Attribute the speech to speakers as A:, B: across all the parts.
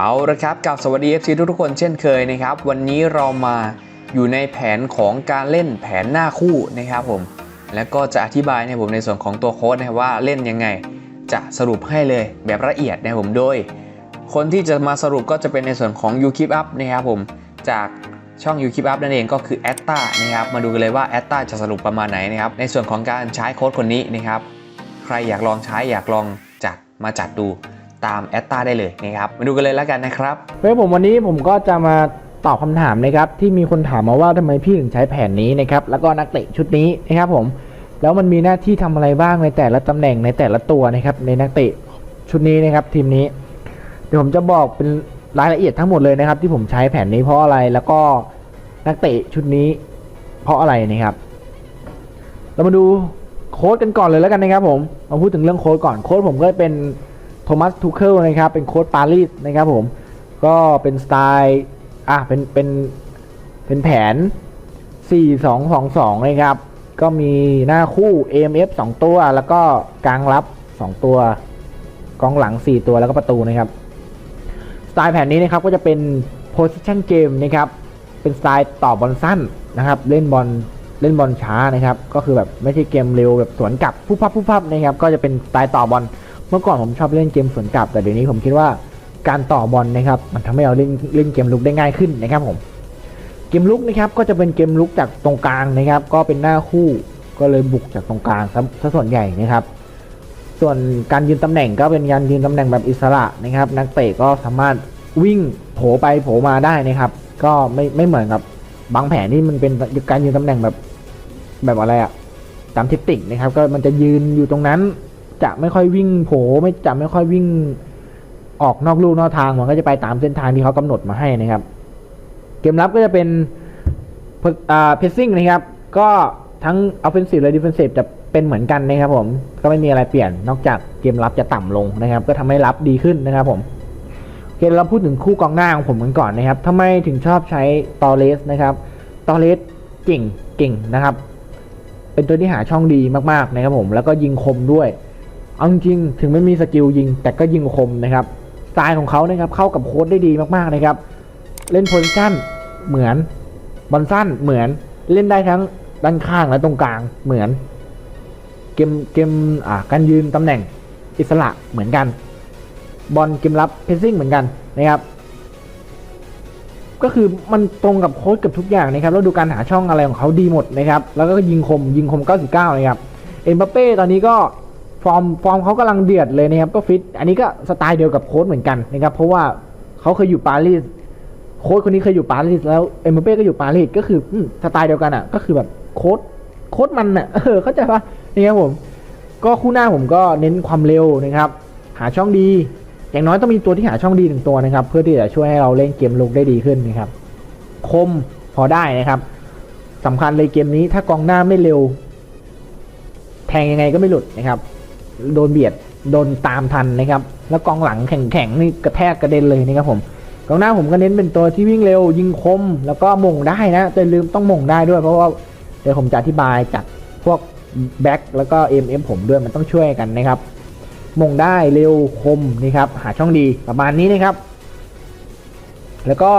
A: เอาละครับกับสวัสดี FC ทุกๆคนเช่นเคยนะครับ วันนี้เรามาอยู่ในแผนของการเล่นแผนหน้าคู่นะครับผม แล้วก็จะอธิบายในผมในส่วนของตัวโค้ดนะว่าเล่นยังไง จะสรุปให้เลยแบบละเอียดนะผมโดย คนที่จะมาสรุปก็จะเป็นในส่วนของ u k e e p Up นะครับผมจากช่อง u k e e p Up นั่นเองก็คือ a t t a นะครับมาดูกันเลยว่า a t t a จะสรุปประมาณไหนนะครับในส่วนของการใช้โค้ดคนนี้นะครับใครอยากลองใช้อยากลองจัดมาจัดดู ตามแอตตาได้เลยนะครับ มาดูกันเลยแล้วกันนะครับ
B: เฮ้ยผมวันนี้ผมก็จะมาตอบคำถามนะครับที่มีคนถามมาว่าทำไมพี่ถึงใช้แผนนี้นะครับแล้วก็นักเตะชุดนี้นะครับผมแล้วมันมีหน้าที่ทำอะไรบ้างในแต่ละตำแหน่งในแต่ละตัวนะครับในนักเตะชุดนี้นะครับทีมนี้ เดี๋ยวผมจะบอกเป็นรายละเอียดทั้งหมดเลยนะครับ ที่ผมใช้แผนนี้เพราะอะไรแล้วก็นักเตะชุดนี้ เพราะอะไรนะครับ เรามาดูโค้ดกันก่อนเลยแล้วกันนะครับผมมาพูดถึงเรื่องโค้ดก่อนโค้ดผมก็เป็น โทมัสทูเคิลนะครับ เป็นโค้ดปารีสนะครับผม ก็เป็นสไตล์อะเป็นเป็นเป็นแผน 4-2-2-2 นะครับ ก็มีหน้าคู่ AMF 2 ตัว แล้วก็กลางรับ 2 ตัว กองหลัง 4 ตัวแล้วก็ประตูนะครับ สไตล์แผนนี้นะครับก็จะเป็น position game นะครับ เป็นสไตล์ต่อบอลสั้นนะครับ เล่นบอลเล่นบอลช้านะครับ ก็คือแบบไม่ใช่เกมเร็วแบบสวนกลับผู้พับผู้พับนะครับ ก็จะเป็นสไตล์ต่อบอล เมื่อก่อนผมชอบเล่นเกมสวนกลับ แต่เดี๋ยวนี้ผมคิดว่าการต่อบอลนะครับ มันทำให้เราเล่นเล่นเกมลุกได้ง่ายขึ้นนะครับผม เกมลุกนะครับก็จะเป็นเกมลุกจากตรงกลางนะครับ ก็เป็นหน้าคู่ก็เลยบุกจากตรงกลางซะส่วนใหญ่นะครับ ส่วนการยืนตำแหน่งก็เป็นการยืนตำแหน่งแบบอิสระนะครับ นักเตะก็สามารถวิ่งโผไปโผมาได้นะครับ ก็ไม่ไม่เหมือนกับบางแผนที่มันเป็นการยืนตำแหน่งแบบแบบอะไรอะตามเทคนิคนะครับ ก็มันจะยืนอยู่ตรงนั้น จะไม่ค่อยวิ่งโผไม่จะไม่ค่อยวิ่งออกนอกลู่นอกทางมันก็จะไปตามเส้นทางที่เขากำหนดมาให้นะครับ เกมรับก็จะเป็นอ่าเพสซิ่งนะครับ ก็ทั้ง offensive และ defensive จะเป็นเหมือนกันนะครับผมก็ไม่มีอะไรเปลี่ยนนอกจากเกมรับจะต่ำลงนะครับ ก็ทำให้รับดีขึ้นนะครับผมโอเคเราพูดถึงคู่กองหน้าของผมกันก่อนนะครับทำไมถึงชอบใช้ตอเลสนะครับตอเลสเก่งเก่งนะครับ เป็นตัวที่หาช่องดีมากๆนะครับผมแล้วก็ยิงคมด้วย เอาจริงถึงไม่มีสกิลยิง แต่ก็ยิงคมนะครับสไตล์ของเขานะครับเข้ากับโค้ดได้ดีมากๆนะครับ เล่นโพซิชั่นเหมือนบอลสั้นเหมือนเล่นได้ทั้งด้านข้างและตรงกลางเหมือน เกมเกมอ่าการยืนตำแหน่งอิสระเหมือนกัน บอลเกมรับเพสซิ่งเหมือนกันนะครับ ก็คือมันตรงกับโค้ดเกับทุกอย่างนะครับแล้วดูการหาช่องอะไรของเขาดีหมดนะครับ แล้วก็ยิงคมยิงคม 99 นะครับเอ็มบัปเป้ตอนนี้ก็ ฟอร์มฟอร์มเขากำลังเดือดเลยนะครับก็ฟิตอันนี้ก็สไตล์เดียวกับโค้ดเหมือนกันนะครับเพราะว่าเขาเคยอยู่ปารีสโค้ชคนนี้เคยอยู่ปารีสแล้วเอ็มเป้ก็อยู่ปารีสก็คืออสไตล์เดียวกันอะ ก็คือแบบโค้ดโค้ดมันอะเออเข้าใจปะนี่ครับผม ก็คู่หน้าผมก็เน้นความเร็วนะครับ หาช่องดี อย่างน้อยต้องมีตัวที่หาช่องดีหนึ่งตัวนะครับ เพื่อที่จะช่วยให้เราเล่นเกมลุกได้ดีขึ้นนะครับ คมพอได้นะครับสำคัญเลยเกมนี้ถ้ากองหน้าไม่เร็ว แทงยังไงก็ไม่หลุดนะครับ โดนเบียดโดนตามทันนะครับ แล้วกองหลังแข็งๆนี่กระแทกกระเด็นเลยนะครับผมกองหน้าผมก็เน้นเป็นตัวที่วิ่งเร็ว ยิงคม แล้วก็มงได้นะแต่ลืมต้องมงได้ด้วย เพราะว่าเดี๋ยวผมจะอธิบายจากพวกแบ็คแล้วก็เอ็มเอ็มผมด้วยมันต้องช่วยกันนะครับมงได้เร็วคมนี่ครับหาช่องดีประมาณนี้นะครับ แล้วก็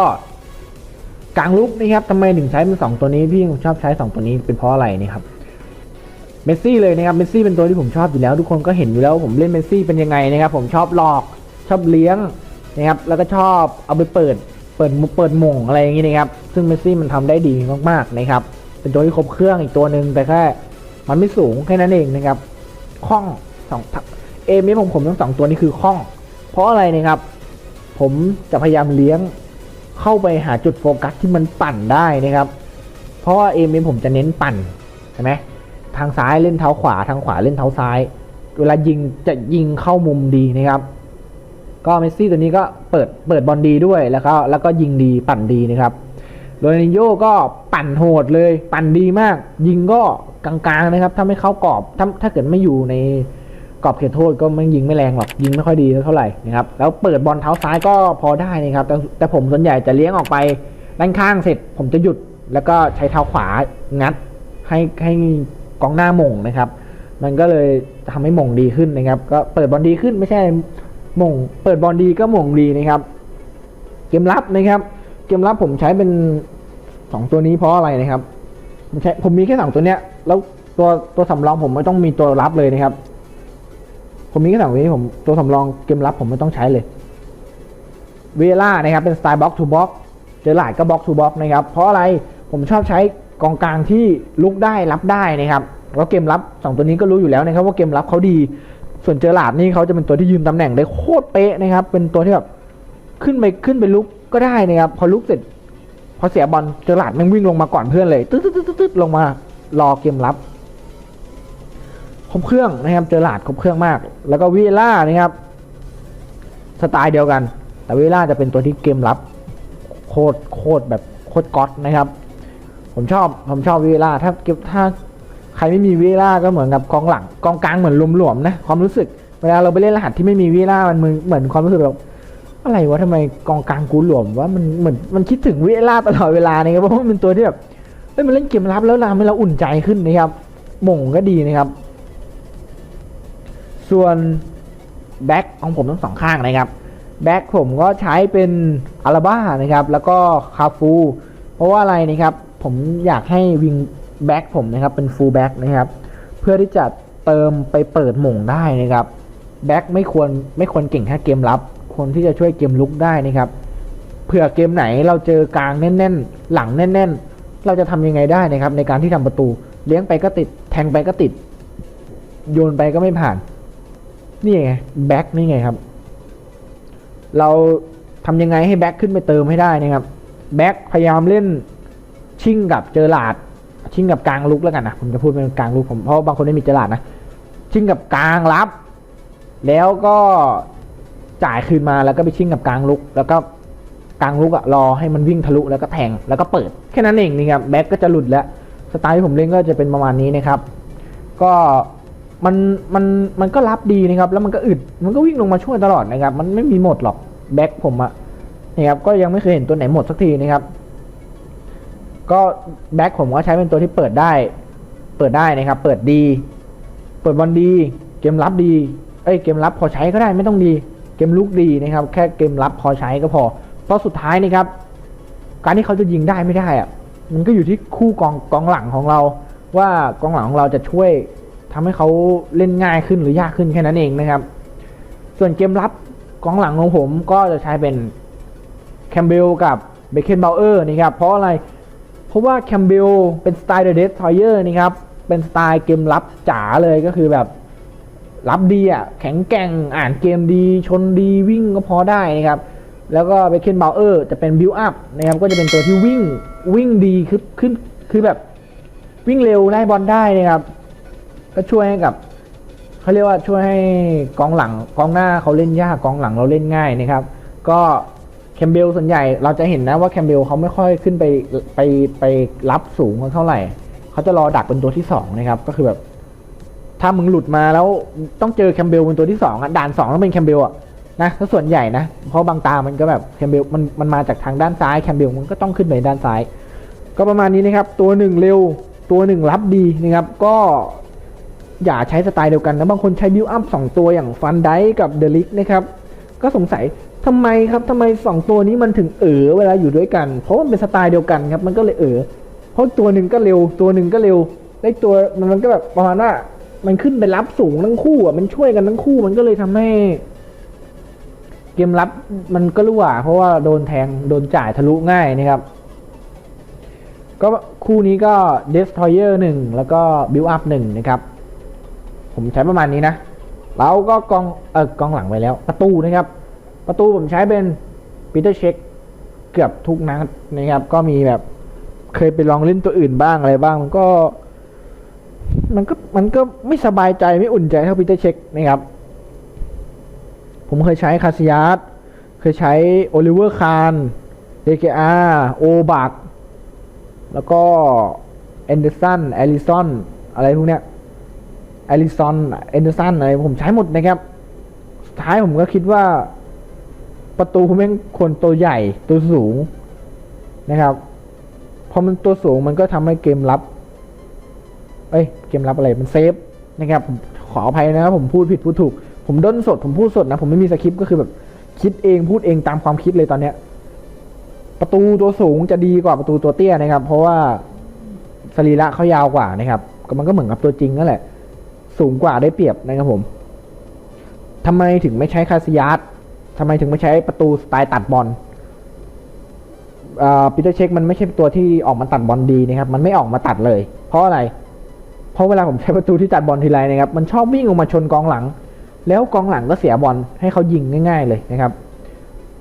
B: กลางลุกนะครับทำไมถึงใช้เป็นสองตัวนี้พี่ชอบใช้สองตัวนี้เป็นเพราะอะไรนี่ครับ เมสซี่เลยนะครับเมสซี่เป็นตัวที่ผมชอบอยู่แล้ว ทุกคนก็เห็นอยู่แล้วว่าผมเล่นเมสซี่เป็นยังไงนะครับผมชอบหลอกชอบเลี้ยงนะครับแล้วก็ชอบเอาไปเปิดเปิดมุเปิดมงอะไรอย่างงี้นะครับซึ่งเมสซี่มันทำได้ดีมากๆนะครับเป็นตัวที่ครบเครื่องอีกตัวหนึ่งแต่แค่มันไม่สูงแค่นั้นเองนะครับคล่องสองเอมผมผมทั้งสองตัวนี้คือคล่อง เพราะอะไรนะครับ ผมจะพยายามเลี้ยงเข้าไปหาจุดโฟกัสที่มันปั่นได้นะครับ เพราะว่าเอมผมจะเน้นปั่นใช่ไหม ทางซ้ายเล่นเท้าขวาทางขวาเล่นเท้าซ้าย เวลายิงจะยิงเข้ามุมดีนะครับ ก็เมสซี่ตัวนี้ก็เปิดเปิดบอลดีด้วยแล้วก็แล้วก็ยิงดีปั่นดีนะครับโรนัลโยก็ปั่นโหดเลย ปั่นดีมาก ยิงก็กลางๆนะครับ ถ้าไม่เข้ากรอบถ้าถ้าเกิดไม่อยู่ในกรอบเขตโทษก็ไม่ยิงไม่แรงหรอกยิงไม่ค่อยดีเท่าไหร่นะครับแล้วเปิดบอลเท้าซ้ายก็พอได้นะครับ แต่แต่ผมส่วนใหญ่จะเลี้ยงออกไปด้านข้างเสร็จ ผมจะหยุดแล้วก็ใช้เท้าขวางัดให้ให้ กองหน้ามงนะครับ มันก็เลยทำให้มงดีขึ้นนะครับ ก็เปิดบอลดีขึ้นไม่ใช่มงเปิดบอลดีก็มงดีนะครับ เกมรับนะครับ เกมรับผมใช้เป็นสองตัวนี้เพราะอะไรนะครับผมใช้ผมมีแค่สองตัวเนี้ย แล้วตัวตัวสำรองผมไม่ต้องมีตัวรับเลยนะครับ ผมมีแค่สองตัวนี้ผมตัวสำรองเกมรับผมไม่ต้องใช้เลยเวล่านะครับเป็นสไตล์บ็อกทูบ็อกเจอหลาดก็บ็อกทูบ็อกนะครับ เพราะอะไรผมชอบใช้ กองกลางที่ลุกได้รับได้นะครับแล้วเกมรับสองตัวนี้ก็รู้อยู่แล้วนะครับว่าเกมรับเขาดี ส่วนเจอหลาดนี่เขาจะเป็นตัวที่ยืนตำแหน่งได้โคตรเป๊ะนะครับ เป็นตัวที่แบบขึ้นไปขึ้นไปลุกก็ได้นะครับ พอลุกเสร็จ พอเสียบอลเจอหลาดม่งวิ่งลงมาก่อนเพื่อนเลยตึ๊ดตึ๊ดตึ๊ดตึ๊ดลงมารอเกมรับครบเครื่องนะครับ เจอหลาดครบเครื่องมาก แล้วก็วิล่านะครับสไตล์เดียวกัน แต่วิล่าจะเป็นตัวที่เกมรับ โคตรโคตรแบบโคตรก๊อตนะครับ ผมชอบผมชอบวิเอล่าถ้าเก็บถ้าใครไม่มีวิเอล่าก็เหมือนกับกองหลังกองกลางเหมือนหลวมๆนะความรู้สึกเวลาเราไปเล่นรหัสที่ไม่มีวิเอล่ามันมึงเหมือนความรู้สึกแบบอะไรวะทำไมกองกลางกูหลวมว่ามันเหมือนมันคิดถึงวิเอล่าตลอดเวลานะครับเพราะว่ามันเป็นตัวที่แบบเอ้ยมันเล่นเกมรับแล้วทำให้เราอุ่นใจขึ้นนะครับม่งก็ดีนะครับ ส่วนแบ็คของผมทั้งสองข้างนะครับแบ็คผมก็ใช้เป็นอาราบ้านะครับ แล้วก็คาฟู เพราะว่าอะไรนะครับ ผมอยากให้วิงแบ็คผมนะครับเป็นฟูลแบ็คนะครับ เพื่อที่จะเติมไปเปิดหม่งได้นะครับแบ็คไม่ควรไม่ควรเก่งแค่เกมรับควรที่จะช่วยเกมลุกได้นะครับเผื่อเกมไหนเราเจอกลางแน่น ๆ หลังแน่น ๆ เราจะทำยังไงได้นะครับ ในการที่ทำประตู เลี้ยงไปก็ติด แทงไปก็ติด โยนไปก็ไม่ผ่าน นี่ไงแบ็คนี่ไงครับ เราทำยังไงให้แบ็คขึ้นไปเติมให้ได้นะครับแบ็คพยายามเล่น ชิ่งกับเจอหลาด ชิ่งกับกลางลุกแล้วกันนะผมจะพูดเป็นกลางลุกผมเพราะบางคนไม่มีเจอหลาดนะชิ่งกับกลางรับ แล้วก็จ่ายคืนมาแล้วก็ไปชิ่งกับกลางลุก แล้วก็กลางลุกอะรอให้มันวิ่งทะลุแล้วก็แทงแล้วก็เปิดแค่นั้นเองนี่ครับแบ็คก็จะหลุดแล้วสไตล์ที่ผมเล่นก็จะเป็นประมาณนี้นะครับก็มันมันมันก็รับดีนะครับ แล้วมันก็อึดมันก็วิ่งลงมาช่วยตลอดนะครับ มันไม่มีหมดหรอกแบ็คผมอะนี่ครับก็ยังไม่เคยเห็นตัวไหนหมดสักทีนะครับ ก็แบ็คผมก็ใช้เป็นตัวที่เปิดได้ เปิดได้นะครับ เปิดดี เปิดบอลดี เกมรับดีเอ้ยเกมรับพอใช้ก็ได้ไม่ต้องดี เกมลุกดีนะครับ แค่เกมรับพอใช้ก็พอ เพราะสุดท้ายนะครับ การที่เขาจะยิงได้ไม่ได้อะมันก็อยู่ที่คู่กองกองหลังของเรา ว่ากองหลังของเราจะช่วยทำให้เขาเล่นง่ายขึ้นหรือยากขึ้นแค่นั้นเองนะครับ ส่วนเกมรับกองหลังของผมก็จะใช้เป็นแคมเบลกับเบเคนเบลเออร์นะครับเพราะอะไรเพราะว่าแคมเบลเป็นสไตล์เดอะเดสทอยเออร์นะครับ เป็นสไตล์เกมรับจ๋าเลยก็คือแบบรับดีอะแข็งแกร่งอ่านเกมดี ชนดีวิ่งก็พอได้นะครับ แล้วก็เบเคนเบลเออร์จะเป็นบิลอัพนะครับก็จะเป็นตัวที่วิ่งวิ่งดีคือขึ้นคือแบบวิ่งเร็วได้บอลได้นะครับ ก็ช่วยให้กับเขาเรียกว่าช่วยให้กองหลังกองหน้าเขาเล่นยากกองหลังเราเล่นง่ายนะครับ ก็ แคมเบลส่วนใหญ่เราจะเห็นนะว่าแคมเบลเขาไม่ค่อยขึ้นไปไปไปรับสูงเท่าไหร่เขาจะรอดักเป็นตัวที่สองนะครับก็คือแบบ ถ้ามึงหลุดมาแล้วต้องเจอแคมเบลเป็นตัวที่สองอะด่านสองต้องเป็นแคมเบลอะนะถ้าส่วนใหญ่นะเพราะบางตามันก็แบบแคมเบลมันมันมาจากทางด้านซ้ายแคมเบลมันก็ต้องขึ้นไปด้านซ้าย ก็ประมาณนี้นะครับ ตัวหนึ่งเร็วตัวหนึ่งรับดีนะครับ ก็อย่าใช้สไตล์เดียวกันนะบางคนใช้บิวอัพสองตัวอย่างฟันไดกับเดลิกนะครับ ก็สงสัยทำไมครับทำไมสองตัวนี้มันถึงเออเวลาอยู่ด้วยกัน เพราะมันเป็นสไตล์เดียวกันครับ มันก็เลยเออเพราะตัวหนึ่งก็เร็ว ตัวหนึ่งก็เร็วได้ตัวมันก็แบบประมาณว่ามันขึ้นไปรับสูงทั้งคู่อะมันช่วยกันทั้งคู่มันก็เลยทำให้ เกมรับมันก็รั่วเพราะว่าโดนแทงโดนจ่ายทะลุง่ายนะครับ ก็คู่นี้ก็ Destroyer 1 แล้วก็ Build Up 1 นะครับ ผมใช้ประมาณนี้นะ แล้วก็กองเออกองหลังไปแล้ว ประตูนะครับ ประตูผมใช้เป็น Peter Check เกือบทุกนัดนะครับ ก็มีแบบเคยไปลองเล่นตัวอื่นบ้างอะไรบ้าง มันก็ มันก็มันก็ไม่สบายใจไม่อุ่นใจเท่า Peter Check นะครับ ผมเคยใช้คาซิยัสเคยใช้โอลิเวอร์คาร์นเดเกอาโอบักแล้วก็แอนเดอร์สันแอลิสันอะไรพวกเนี้ย อลิสันแอนเดอร์สันอะไรผมใช้หมดนะครับสุดท้ายผมก็คิดว่า ประตูแม่งควรตัวใหญ่ตัวสูงนะครับพอมันตัวสูงมันก็ทำให้เกมรับ เอ้ย เกมรับอะไรมันเซฟนะครับผมขออภัยนะครับผมพูดผิดพูดถูก ผมด้นสดผมพูดสดนะผมไม่มีสคริปต์ก็คือแบบคิดเองพูดเองตามความคิดเลยตอนเนี้ย ประตูตัวสูงจะดีกว่าประตูตัวเตี้ยนะครับ เพราะว่าสรีระเขายาวกว่านะครับก็มันก็เหมือนกับตัวจริงนั่นแหละ สูงกว่าได้เปรียบนะครับผมทำไมถึงไม่ใช้คาซิยัสทำไมถึงไม่ใช้ประตูสไตล์ตัดบอลปีเตอร์เช็คมันไม่ใช่ตัวที่ออกมาตัดบอลดีนะครับ มันไม่ออกมาตัดเลย เพราะอะไร เพราะเวลาผมใช้ประตูที่ตัดบอลทีไรนะครับ มันชอบวิ่งออกมาชนกองหลัง แล้วกองหลังก็เสียบอลให้เขายิงง่าย ๆ เลยนะครับ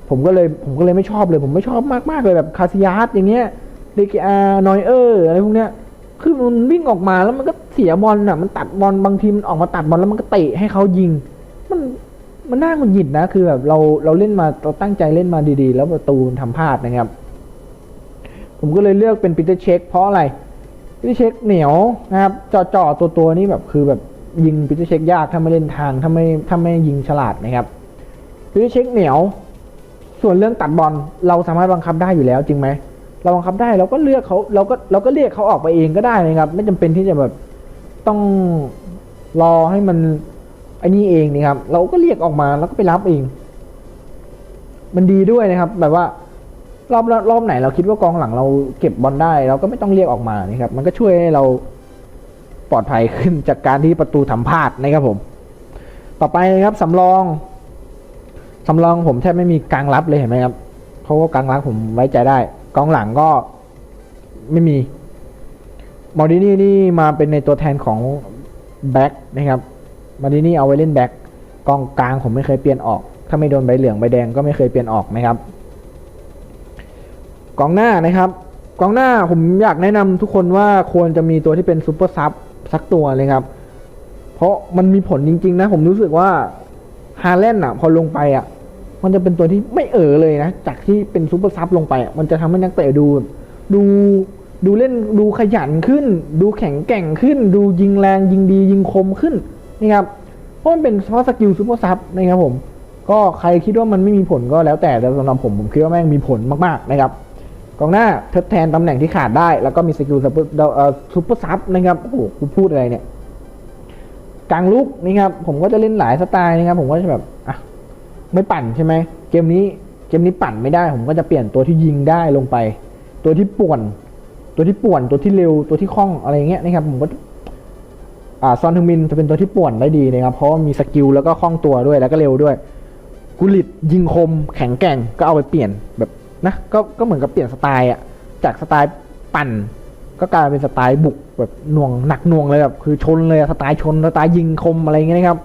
B: ผมก็เลยผมก็เลยไม่ชอบเลย ผมไม่ชอบมากๆเลยแบบคาซิยัสอย่างเงี้ยเดกอานอยเออร์อะไรพวกเนี้ย คือมันวิ่งออกมาแล้วมันก็เสียบอลน่ะ มันตัดบอลบางทีมันออกมาตัดบอลแล้วมันก็เตะให้เขายิง มันมันน่าหงุดหงิดนะ คือแบบเราเราเล่นมาเราตั้งใจเล่นมาดีๆ แล้วประตูมันทำพลาดนะครับ ผมก็เลยเลือกเป็นปีเตอร์เช็คเพราะอะไรปีเตอร์เช็คเหนียวนะครับจ่อๆตัวตัวนี่แบบคือแบบยิงปีเตอร์เช็คยากถ้าไม่เล่นทางถ้าไม่ถ้าไม่ยิงฉลาดนะครับปีเตอร์เช็คเหนียว ส่วนเรื่องตัดบอลเราสามารถบังคับได้อยู่แล้วจริงไหม เราบังคับได้เราก็เลือกเขาเราก็เราก็เรียกเขาออกไปเองก็ได้นะครับ ไม่จำเป็นที่จะแบบต้องรอให้มันไอ้นี่เองนะครับ เราก็เรียกออกมาแล้วก็ไปรับเอง มันดีด้วยนะครับ แบบว่ารอบรอบไหนเราคิดว่ากองหลังเราเก็บบอลได้ เราก็ไม่ต้องเรียกออกมานะครับ มันก็ช่วยให้เราปลอดภัยขึ้นจากการที่ประตูทำพลาดนะครับผม ต่อไปนะครับสำรองสำรองผมแทบไม่มีกลางรับเลยเห็นไหมครับเพราะว่ากลางรับผมไว้ใจได้ กองหลังก็ไม่มีมอร์ดินี่นี่มาเป็นในตัวแทนของแบ็กนะครับมอร์ดินี่เอาไว้เล่นแบ็กกองกลางผมไม่เคยเปลี่ยนออก ถ้าไม่โดนใบเหลืองใบแดงก็ไม่เคยเปลี่ยนออกนะครับกองหน้านะครับกองหน้าผมอยากแนะนำทุกคนว่าควรจะมีตัวที่เป็นซูเปอร์ซับสักตัวเลยครับ เพราะมันมีผลจริง ๆ นะ ผมรู้สึกว่าฮาแลนด์อะ พอลงไปอะ มันจะเป็นตัวที่ไม่เออเลยนะ จากที่เป็นซูเปอร์ซับลงไปอะมันจะทำให้นักเตะดู ดูดูเล่นดูขยันขึ้น ดูแข็งแกร่งขึ้น ดูยิงแรงยิงดียิงคมขึ้นนี่ครับเพราะมันเป็นเพราะสกิลซูเปอร์ซับนะครับผม ก็ใครคิดว่ามันไม่มีผลก็แล้วแต่แต่สำหรับผมผมคิดว่าแม่งมีผลมากๆนะครับกองหน้าทดแทนตำแหน่งที่ขาดได้ แล้วก็มีสกิลซูเปอร์ซูเปอร์ซับนะครับโอ้โหกูพูดอะไรเนี่ยกลางลุกนี่ครับผมก็จะเล่นหลายสไตล์นะครับผมก็จะแบบอะ ไม่ปั่นใช่ไหมเกมนี้เกมนี้ปั่นไม่ได้ ผมก็จะเปลี่ยนตัวที่ยิงได้ลงไป ตัวที่ป่วน ตัวที่ป่วนตัวที่เร็วตัวที่คล่องอะไรเงี้ยนะครับผมก็อ่าซอนทึงมินจะเป็นตัวที่ป่วนได้ดีนะครับเพราะมีสกิลแล้วก็คล่องตัวด้วยแล้วก็เร็วด้วยกุลิตยิงคมแข็งแกร่งก็เอาไปเปลี่ยนแบบนะก็ก็เหมือนกับเปลี่ยนสไตล์อะจากสไตล์ปั่น ก็กลายเป็นสไตล์บุกแบบหน่วงหนักหน่วงเลยแบบคือชนเลยสไตล์ชนสไตล์ยิงคมอะไรเงี้ยนะครับ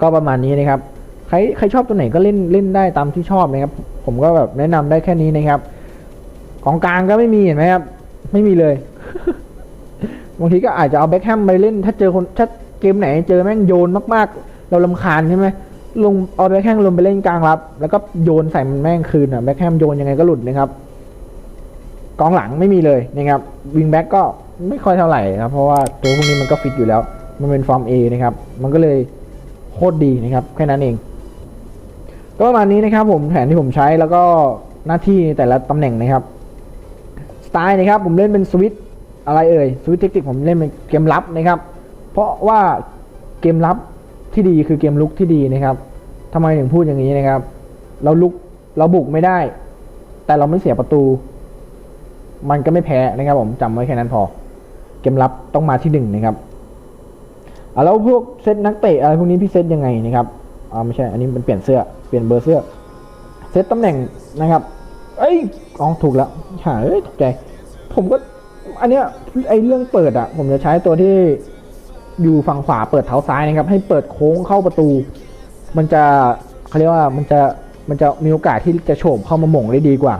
B: ก็ประมาณนี้นะครับ ใครใครชอบตัวไหนก็เล่นเล่นได้ตามที่ชอบนะครับ ผมก็แบบแนะนำได้แค่นี้นะครับกองกลางก็ไม่มีเห็นไหมครับ ไม่มีเลยบางทีก็อาจจะเอาแบ็คแฮมไปเล่น ถ้าเจอคนถ้าเกมไหนเจอแม่งโยนมากๆ เราลำคาญใช่ไหมลงเอาแบ็คแฮมลงไปเล่นกลางรับ แล้วก็โยนใส่มันแม่งคืนอะแบ็คแฮมโยนยังไงก็หลุดนะครับกองหลังไม่มีเลยนะครับวิงแบ็กก็ไม่ค่อยเท่าไหร่นะครับ เพราะว่าตัวพวกนี้มันก็ฟิตอยู่แล้ว มันเป็นฟอร์ม A นะครับ มันก็เลยโคตรดีนะครับ แค่นั้นเอง ก็ประมาณนี้นะครับผมแผนที่ผมใช้แล้วก็หน้าที่แต่ละตำแหน่งนะครับสไตล์นะครับผมเล่นเป็นสวิตอะไรเอ่ยสวิตเทคนิคผมเล่นเป็นเกมรับนะครับ เพราะว่าเกมรับที่ดีคือเกมลุกที่ดีนะครับทำไมถึงพูดอย่างนี้นะครับ เราลุกเราบุกไม่ได้ แต่เราไม่เสียประตู มันก็ไม่แพ้นะครับ ผมจำไว้แค่นั้นพอ เกมรับต้องมาที่หนึ่งนะครับแล้วพวกเซตนักเตะอะไรพวกนี้พี่เซตยังไงนะครับ อ่าไม่ใช่ อันนี้มันเปลี่ยนเสื้อ เปลี่ยนเบอร์เสื้อ เซตตำแหน่งนะครับ เอ้ยอ๋อถูกแล้วหาเอ้ยตกใจ ผมก็ อันเนี้ยไอเรื่องเปิดอะผมจะใช้ตัวที่อยู่ฝั่งขวาเปิดเท้าซ้ายนะครับ ให้เปิดโค้งเข้าประตู มันจะเขาเรียกว่ามันจะมันจะมีโอกาสที่จะโฉบเข้ามาหม่งได้ดีกว่า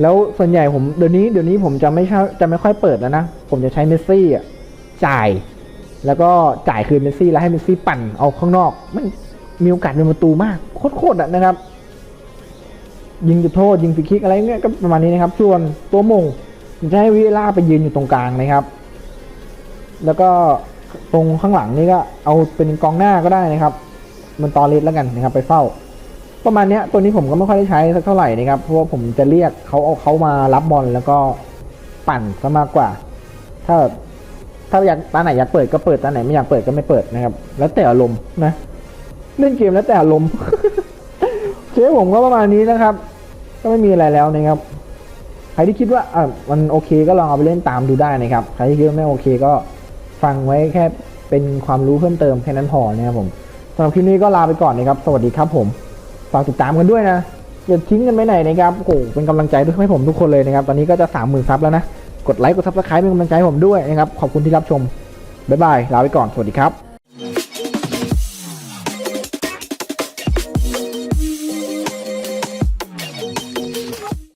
B: แล้วส่วนใหญ่ผมเดี๋ยวนี้เดี๋ยวนี้ผมจะไม่ใช่จะไม่ค่อยเปิดแล้วนะ ผมจะใช้เมสซี่อะจ่าย แล้วก็จ่ายคืนเมสซี่แล้วให้เมสซี่ปั่นเอาข้างนอก มัน มีโอกาสเป็นประตูมากโคตรๆอะนะครับ ยิงจุดโทษยิงฟรีคิกอะไรเงี้ยก็ประมาณนี้นะครับ ส่วนตัวมงผมจะให้วิเอล่าไปยืนอยู่ตรงกลางนะครับ แล้วก็ตรงข้างหลังนี่ก็เอาเป็นกองหน้าก็ได้นะครับ มันตอเลสแล้วกันนะครับ ไปเฝ้า ประมาณนี้ตัวนี้ผมก็ไม่ค่อยได้ใช้สักเท่าไหร่นะครับ เพราะว่าผมจะเรียกเขาเอาเขามารับบอลแล้วก็ปั่นซะมากกว่า ถ้าถ้าอยากตาไหนอยากเปิดก็เปิดตาไหนไม่อยากเปิดก็ไม่เปิดนะครับ แล้วแต่อารมณ์นะ เล่นเกมแล้วแต่อารมณ์โอเคผมก็ประมาณนี้นะครับ ก็ไม่มีอะไรแล้วนะครับ ใครที่คิดว่าอะมันโอเคก็ลองเอาไปเล่นตามดูได้นะครับ ใครที่คิดว่าไม่โอเคก็ฟังไว้แค่เป็นความรู้เพิ่มเติมแค่นั้นพอนะครับผมสำหรับคลิปนี้ก็ลาไปก่อนนะครับ สวัสดีครับผมฝากติดตามกันด้วยนะอย่าทิ้งกันไปไหนนะครับโอ้โหเป็นกำลังใจด้วยให้ผมทุกคนเลยนะครับ ตอนนี้ก็จะสามหมื่นซับแล้วนะ กดไลค์กดซับสไครป์เป็นกำลังใจผมด้วยนะครับ ขอบคุณที่รับชม บ๊ายบาย ลาไปก่อน สวัสดีครับ